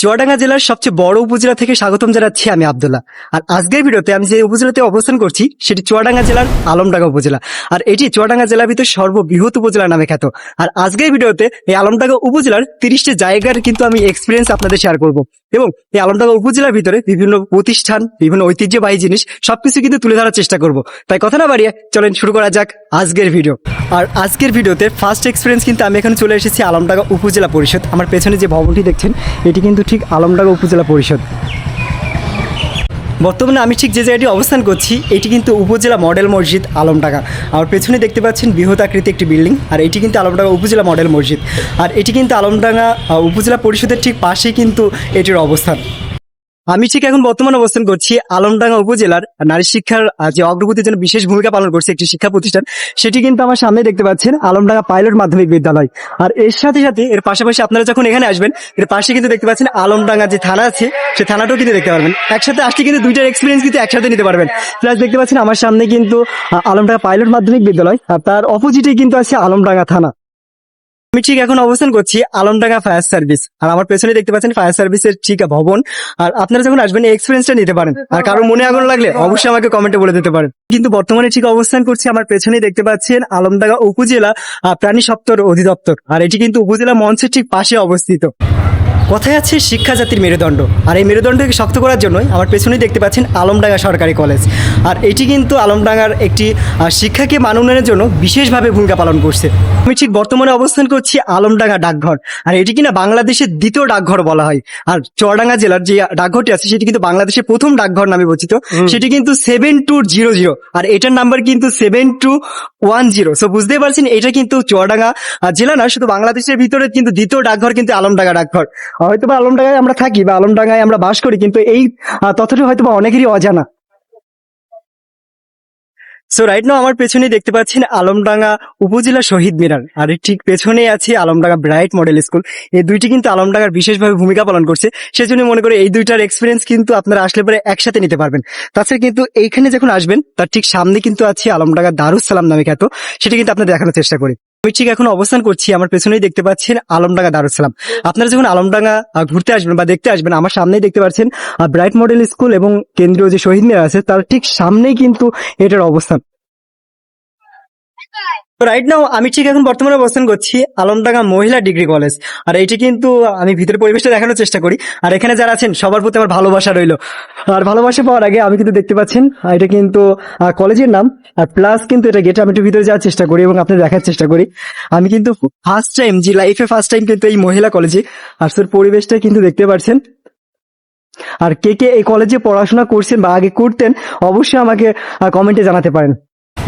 চুয়াডাঙ্গা জেলার সবচেয়ে বড় উপজেলা থেকে স্বাগতম জানাচ্ছি আমি আবদুল্লাহ। আর আজকের ভিডিওতে আমি যে উপজেলাতে অবস্থান করছি, সেটি চুয়াডাঙ্গা জেলার আলমডাঙ্গা উপজেলা। আর এটি চুয়াডাঙ্গা জেলার ভিতর সর্ববৃহৎ উপজেলা নামে খ্যাত। আর আজকের ভিডিওতে এই আলমডাঙ্গা উপজেলার তিরিশটি জায়গার কিন্তু আমি এক্সপিরিয়েন্স আপনাদের শেয়ার করব। এবং এই আলমডাঙ্গা উপজেলার ভিতরে বিভিন্ন প্রতিষ্ঠান, বিভিন্ন ঐতিহ্যবাহী জিনিস সবকিছু কিন্তু তুলে ধরার চেষ্টা করব। তাই কথা না বাড়িয়ে চলেন শুরু করা যাক আজকের ভিডিও আর আজকের ভিডিওতে ফার্স্ট এক্সপিরিয়েন্স কিন্তু আমি এখানে চলে এসেছি আলমডাঙ্গা উপজেলা পরিষদ। আমার পেছনে যে ভবনটি দেখছেন, এটি কিন্তু ঠিক আলমডাঙ্গা উপজেলা পরিষদ। বর্তমানে আমি ঠিক যে জায়গাটি অবস্থান করছি, এটি কিন্তু উপজেলা মডেল মসজিদ আলমডাঙ্গা। আমার পেছনে দেখতে পাচ্ছেন বৃহৎ আকৃতি একটি বিল্ডিং, আর এটি কিন্তু আলমডাঙ্গা উপজেলা মডেল মসজিদ। আর এটি কিন্তু আলমডাঙ্গা উপজেলা পরিষদের ঠিক পাশেই কিন্তু এটির অবস্থান। আমি ঠিক এখন বর্তমানে অবস্থান করছি আলমডাঙ্গা উপজেলার নারী শিক্ষার যে অগ্রগতির জন্য বিশেষ ভূমিকা পালন করছে একটি শিক্ষা প্রতিষ্ঠান, সেটি কিন্তু আমার সামনে দেখতে পাচ্ছেন আলমডাঙ্গা পাইলট মাধ্যমিক বিদ্যালয়। আর এর সাথে সাথে এর পাশাপাশি আপনারা যখন এখানে আসবেন, এর পাশে কিন্তু দেখতে পাচ্ছেন আলমডাঙ্গা যে থানা আছে, সে থানাটাও কিন্তু দেখতে পারবেন। একসাথে আসলে কিন্তু দুইটার এক্সপিরিয়েন্স কিন্তু একসাথে নিতে পারবেন। প্লাস দেখতে পাচ্ছেন আমার সামনে কিন্তু আলমডাঙ্গা পাইলট মাধ্যমিক বিদ্যালয়, আর তার অপোজিটে কিন্তু আছে আলমডাঙ্গা থানা। আমি ঠিক এখন অবস্থান করছি আলমডাঙ্গা ফায়ার সার্ভিস। আর আমার পেছনে দেখতে পাচ্ছেন ফায়ার সার্ভিসের ঠিক ভবন। আর আপনারা যখন আসবেন, এই এক্সপিরিয়েন্সটা নিতে পারেন। আর কারও মনে আগুন লাগলে অবশ্যই আমাকে কমেন্টে বলে দিতে পারেন। কিন্তু বর্তমানে ঠিক অবস্থান করছি, আমার পেছনে দেখতে পাচ্ছেন আলমডাঙ্গা উপজেলা প্রাণী সপ্তর অধিদপ্তর। আর এটি কিন্তু উপজেলা মঞ্চের ঠিক পাশে অবস্থিত। কথায় আছে শিক্ষা জাতির মেরুদণ্ড? আর এই মেরুদণ্ডকে শক্ত করার জন্যই আমার পেছনেই দেখতে পাচ্ছেন আলমডাঙ্গা সরকারি কলেজ। আর এটি কিন্তু আলমডাঙ্গার একটি শিক্ষাকে মান উন্নয়নের জন্য বিশেষভাবে ভূমিকা পালন করছে। আমি ঠিক বর্তমানে অবস্থান করছি আলমডাঙ্গা ডাকঘর। আর এটি কিনা বাংলাদেশের দ্বিতীয় ডাকঘর বলা হয়। আর চুয়াডাঙ্গা জেলার যে ডাকঘরটি আছে সেটি কিন্তু বাংলাদেশের প্রথম ডাকঘর নামে পরিচিত। সেটি কিন্তু সেভেন টু জিরো জিরো আর এটার নাম্বার কিন্তু seven two one zero so বুঝতেই পারছেন এটা কিন্তু চুয়াডাঙ্গা আহ, জেলা না শুধু বাংলাদেশের ভিতরে কিন্তু দ্বিতীয় ডাকঘর কিন্তু আলমডাঙ্গা ডাকঘর। হয়তো বা আলমডাঙ্গায় আমরা থাকি বা আলমডাঙ্গায় আমরা বাস করি, কিন্তু এই তথ্যটি হয়তো বা অনেকেরই অজানা। সো রাইট নাও আমার পেছনে দেখতে পাচ্ছেন আলমডাঙ্গা উপজেলা শহীদ মিনার। আর ঠিক পেছনে আছে আলমডাঙ্গা ব্রাইট মডেল স্কুল। এই দুইটি কিন্তু আলমডাঙ্গার বিশেষভাবে ভূমিকা পালন করছে। সেজন্য মনে করি এই দুইটার এক্সপিরিয়েন্স কিন্তু আপনারা আসলে পরে একসাথে নিতে পারবেন। তাছাড়া কিন্তু এইখানে যখন আসবেন, তার ঠিক সামনে কিন্তু আছে আলমডাঙ্গা দারুস সালাম নামে খ্যাত। সেটা কিন্তু আপনাদের দেখানোর চেষ্টা করি। আমি ঠিক এখন অবস্থান করছি, আমার পেছনেই দেখতে পাচ্ছেন আলমডাঙ্গা দারুসালাম। আপনারা যখন আলমডাঙ্গা ঘুরতে আসবেন বা দেখতে আসবেন, আমার সামনেই দেখতে পাচ্ছেন ব্রাইট মডেল স্কুল এবং কেন্দ্রীয় যে শহীদ মিনার আছে, তার ঠিক সামনেই কিন্তু এটার অবস্থান। রাইট নাও আমি ঠিক এখন বর্তমানে অবস্থান করছি আলমডাঙ্গা মহিলা ডিগ্রি কলেজ। আর এইটি কিন্তু আমি ভিতরে পরিবেশটা দেখানোর চেষ্টা করি। আর এখানে যারা আছেন, সবার প্রতি আমার ভালোবাসা রইল। আর ভালোবাসা পাওয়ার আগে আমি কিন্তু দেখতে পাচ্ছেন এটা কিন্তু কলেজের নাম। আর প্লাস কিন্তু এটা গেটে আমি একটু ভিতরে যাওয়ার চেষ্টা করি এবং আপনি দেখার চেষ্টা করি। আমি কিন্তু ফার্স্ট টাইম যে লাইফে ফার্স্ট টাইম কিন্তু এই মহিলা কলেজে, আর তোর পরিবেশটা কিন্তু দেখতে পাচ্ছেন। আর কে কে এই কলেজে পড়াশোনা করছেন বা আগে করতেন, অবশ্যই আমাকে কমেন্টে জানাতে পারেন।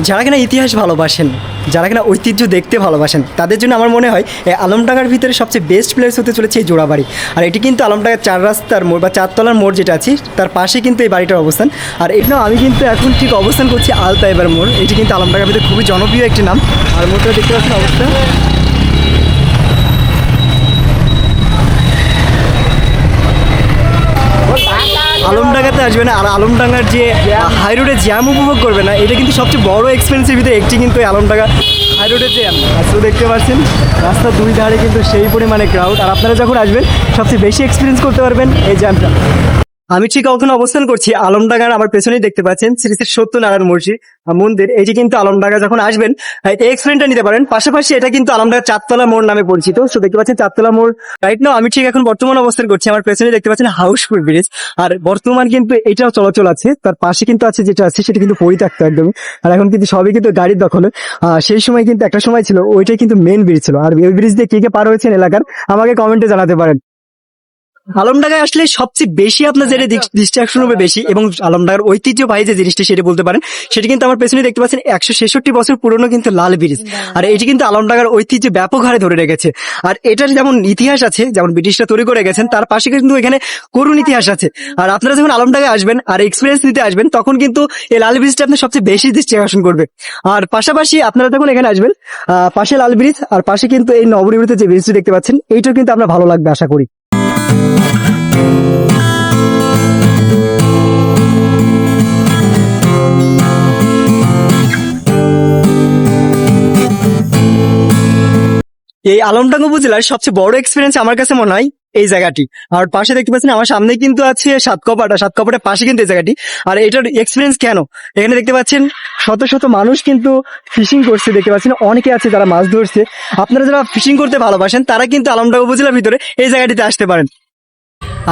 যারা কিনা ইতিহাস ভালোবাসেন, যারা কিনা ঐতিহ্য দেখতে ভালোবাসেন, তাদের জন্য আমার মনে হয় এই আলমডাঙ্গার ভিতরে সবচেয়ে বেস্ট প্লেস হতে চলেছে এই জোড়াবাড়ি। আর এটি কিন্তু আলমডাঙ্গার চার রাস্তার মোড় বা চারতলার মোড় যেটা আছে, তার পাশে কিন্তু এই বাড়িটার অবস্থান। আর এখানেও আমি কিন্তু এখন ঠিক অবস্থান করছি আলতাইবার মোড়। এটি কিন্তু আলমডাঙ্গার ভিতরে খুবই জনপ্রিয় একটি নাম। আর মোড়টা দেখতে পাচ্ছেন অবস্থা। আলমডাঙ্গাতে আসবে না, আর আলমডাঙ্গার যে হাই রোডে জ্যাম উপভোগ করবে না, এটা কিন্তু সবচেয়ে বড় এক্সপেন্সিভিতে একটি কিন্তু আলমডাঙ্গা হাই রোডের জ্যাম আসলে দেখতে পাচ্ছেন, রাস্তার দুই ধারে কিন্তু সেই পরিমাণে ক্রাউড আর আপনারা যখন আসবেন, সবচেয়ে বেশি এক্সপিরিয়েন্স করতে পারবেন এই জ্যামটা আমি ঠিক কখন অবস্থান করছি, আলমডাঙ্গার আমার পেছনেই দেখতে পাচ্ছেন, শ্রী শ্রী সত্যনারায়ণ মসজিদ মন্দির। এটি কিন্তু আলমডাঙ্গা যখন আসবেন এক্সপিরিয়েন্সটা নিতে পারেন। পাশাপাশি এটা কিন্তু আলমডাঙ্গা চারতলা মোড় নামে পরিচিত। তো দেখতে পাচ্ছেন চারতলা মোড় রাইট নাও আমি ঠিক এখন বর্তমান অবস্থান করছি, আমার পেছনে দেখতে পাচ্ছেন হাউসফুল ব্রিজ। আর বর্তমান কিন্তু এটাও চলাচল আছে, তার পাশে কিন্তু আছে যেটা আছে, সেটা কিন্তু পরিত্যক্ত একদমই। আর এখন কিন্তু সবই কিন্তু গাড়ির দখলে। সেই সময় কিন্তু একটা সময় ছিল, ওইটাই কিন্তু মেন ব্রিজ ছিল। আর ওই ব্রিজ দিয়ে কে কে পার হয়েছেন এলাকার, আমাকে কমেন্টে জানাতে পারেন। আলমডাঙ্গায় আসলে সবচেয়ে বেশি আপনার যেটা ডিস্ট্রাকশন হবে বেশি এবং আলমডাঙ্গার ঐতিহ্যবাহী যে জিনিসটা সেটা বলতে পারেন সেটি কিন্তু আমার পেছনে দেখতে পাচ্ছেন একশো ছেষট্টি বছর পুরনো কিন্তু লাল ব্রিজ। আর এটি কিন্তু আলমডাঙ্গার ঐতিহ্য ব্যাপক হারে ধরে রেখেছে। আর এটার যেমন ইতিহাস আছে যেমন ব্রিটিশরা তৈরি করে গেছেন তার পাশে কিন্তু এখানে করুণ ইতিহাস আছে। আর আপনারা যখন আলমডাঙ্গায় আসবেন আর এক্সপিরিয়েন্স নিতে আসবেন তখন কিন্তু এই লাল ব্রিজটা আপনার সবচেয়ে বেশি আকর্ষণ করবে। আর পাশাপাশি আপনারা যখন এখানে আসবেন পাশে লাল ব্রিজ আর পাশে কিন্তু এই নবনির্মিত যে ব্রিজটি দেখতে পাচ্ছেন এইটাও কিন্তু আপনার ভালো লাগবে আশা করি। এই আলমডাঙ্গা উপজেলার সবচেয়ে বড় এক্সপিরিয়েন্স আমার কাছে মনে হয় এই জায়গাটি। আর পাশে দেখতে পাচ্ছেন, আমার সামনে কিন্তু আছে সাত কপাটা সাত কপাটের পাশে কিন্তু এই জায়গাটি। আর এটার এক্সপিরিয়েন্স কেন? এখানে দেখতে পাচ্ছেন, শত শত মানুষ কিন্তু ফিশিং করছে, দেখতে পাচ্ছেন, অনেকে আছে যারা মাছ ধরছে। আপনারা যারা ফিশিং করতে ভালোবাসেন, তারা কিন্তু আলমডাঙ্গা উপজেলার ভিতরে এই জায়গাটিতে আসতে পারেন।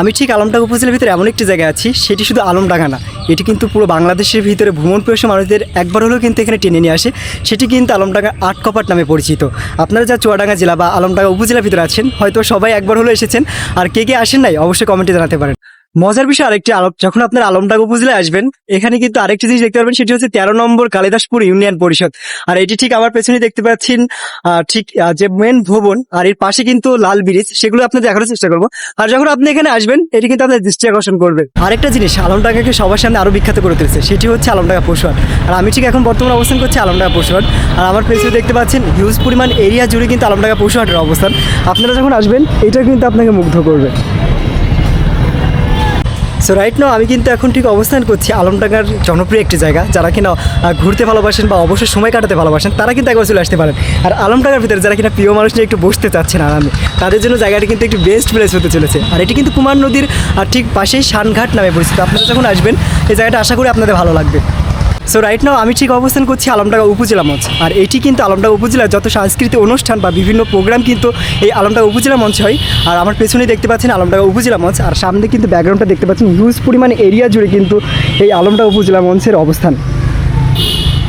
আমি ঠিক আলমডাঙ্গা উপজেলার ভিতরে এমন একটি জায়গায় আছি, সেটি শুধু আলমডাঙ্গা না, এটি কিন্তু পুরো বাংলাদেশের ভিতরে ভ্রমণ প্রিয়সী মানুষদের একবার হলেও কিন্তু এখানে টেনে নিয়ে আসে, সেটি কিন্তু আলমডাঙ্গা আট কপাট নামে পরিচিত। আপনারা যা চুয়াডাঙ্গা জেলা বা আলমডাঙ্গা উপজেলার ভিতরে আছেন, হয়তো সবাই একবার হলেও এসেছেন, আর কে কে আসেন নাই, অবশ্যই কমেন্টে জানাতে পারেন। মজার বিষয় আরেকটি আলোপ যখন আপনার আলমডাঙ্গা উপজেলায় আসবেন, এখানে কিন্তু আরেকটি জিনিস দেখতে পারবেন, সেটি হচ্ছে তেরো নম্বর কালিদাসপুর ইউনিয়ন পরিষদ। আর এটি ঠিক আমার পেছনে দেখতে পাচ্ছেন ঠিক যে মেন ভবন, আর এর পাশে কিন্তু লাল ব্রিজ, সেগুলো আপনি দেখার চেষ্টা করব। আর যখন আপনি এখানে আসবেন, এটি কিন্তু আপনার দৃষ্টি আকর্ষণ করবে। আরেকটা জিনিস, আলমডাঙ্গাকে সবার সামনে আরও বিখ্যাত করে তুলেছে, সেটি হচ্ছে আলমডাঙ্গা পশুহাট। আর আমি ঠিক এখন বর্তমানে অবস্থান করছি আলমডাঙ্গা পশুহাট। আর আমার পেছনে দেখতে পাচ্ছেন হিউজ পরিমাণ এরিয়া জুড়ে কিন্তু আলমডাঙ্গা পশুহাটের অবস্থান। আপনারা যখন আসবেন, এটা কিন্তু আপনাকে মুগ্ধ করবে। সো রাইট নাও আমি কিন্তু এখন ঠিক অবস্থান করছি আলমডাঙ্গার জনপ্রিয় একটি জায়গা। যারা কিনা ঘুরতে ভালোবাসেন বা অবশ্যই সময় কাটাতে ভালোবাসেন, তারা কিন্তু একবার চলে আসতে পারেন। আর আলমডাঙ্গার ভিতরে যারা কিনা প্রিয় মানুষ নিয়ে একটু বসতে চাচ্ছেন আরামে তাদের জন্য জায়গাটি কিন্তু একটি বেস্ট প্লেস হতে চলেছে। আর এটি কিন্তু কুমার নদীর ঠিক পাশেই সানঘাট নামে পরিচিত। আপনারা যখন আসবেন, এই জায়গাটা আশা করি আপনাদের ভালো লাগবে। সো রাইট নাও আমি ঠিক অবস্থান করছি আলমডাঙ্গা উপজেলা মঞ্চ। আর এটি কিন্তু আলমডাঙ্গা উপজেলার যত সাংস্কৃতিক অনুষ্ঠান বা বিভিন্ন প্রোগ্রাম কিন্তু এই আলমডাঙ্গা উপজেলা মঞ্চ হয়। আর আমার পেছনেই দেখতে পাচ্ছেন আলমডাঙ্গা উপজেলা মঞ্চ। আর সামনে কিন্তু ব্যাকগ্রাউন্ডটা দেখতে পাচ্ছেন হিউজ পরিমাণ এরিয়া জুড়ে কিন্তু এই আলমডাঙ্গা উপজেলা মঞ্চের অবস্থান।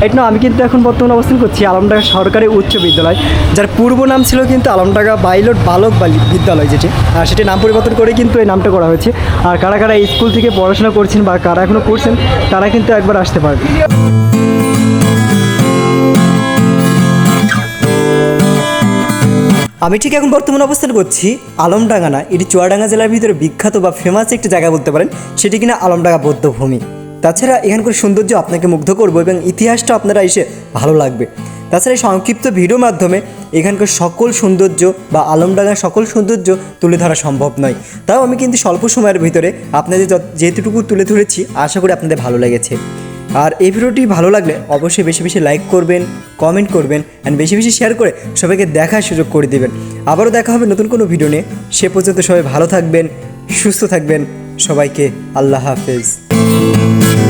রাইট নাও আমি কিন্তু এখন বর্তমানে অবস্থান করছি আলমডাঙ্গা সরকারি উচ্চ বিদ্যালয়, যার পূর্ব নাম ছিল কিন্তু আলমডাঙ্গা বাইলট বালক বালি বিদ্যালয় যেটি। আর সেটি নাম পরিবর্তন করে কিন্তু এই নামটা করা হয়েছে। আর কারা কারা স্কুল থেকে পড়াশোনা করছেন বা কারা এখনও করছেন, তারা কিন্তু একবার আসতে পারবে। আমি ঠিক এখন বর্তমানে অবস্থান করছি আলমডাঙ্গা না, এটি চুয়াডাঙ্গা জেলার ভিতরে বিখ্যাত বা ফেমাস একটি জায়গা বলতে পারেন, সেটি কিনা আলমডাঙ্গা বৌদ্ধভূমি। তাছাড়া এখানকার সৌন্দর্য আপনাকে মুগ্ধ করব এবং ইতিহাসটা আপনারা এসে ভালো লাগবে। তাছাড়া এই সংক্ষিপ্ত ভিডিওর মাধ্যমে এখানকার সকল সৌন্দর্য বা আলমডাঙ্গার সকল সৌন্দর্য তুলে ধরা সম্ভব নয়। তাও আমি কিন্তু স্বল্প সময়ের ভিতরে আপনাদের যত- যেটুকু তুলে ধরেছি, আশা করি আপনাদের ভালো লেগেছে। আর এই ভিডিওটি ভালো লাগলে অবশ্যই বেশি বেশি লাইক করবেন, কমেন্ট করবেন অ্যান্ড বেশি বেশি শেয়ার করে সবাইকে দেখার সুযোগ করে দেবেন। আবারও দেখা হবে নতুন কোনো ভিডিও নিয়ে। সে পর্যন্ত সবাই ভালো থাকবেন, সুস্থ থাকবেন। সবাইকে আল্লাহ হাফেজ। you.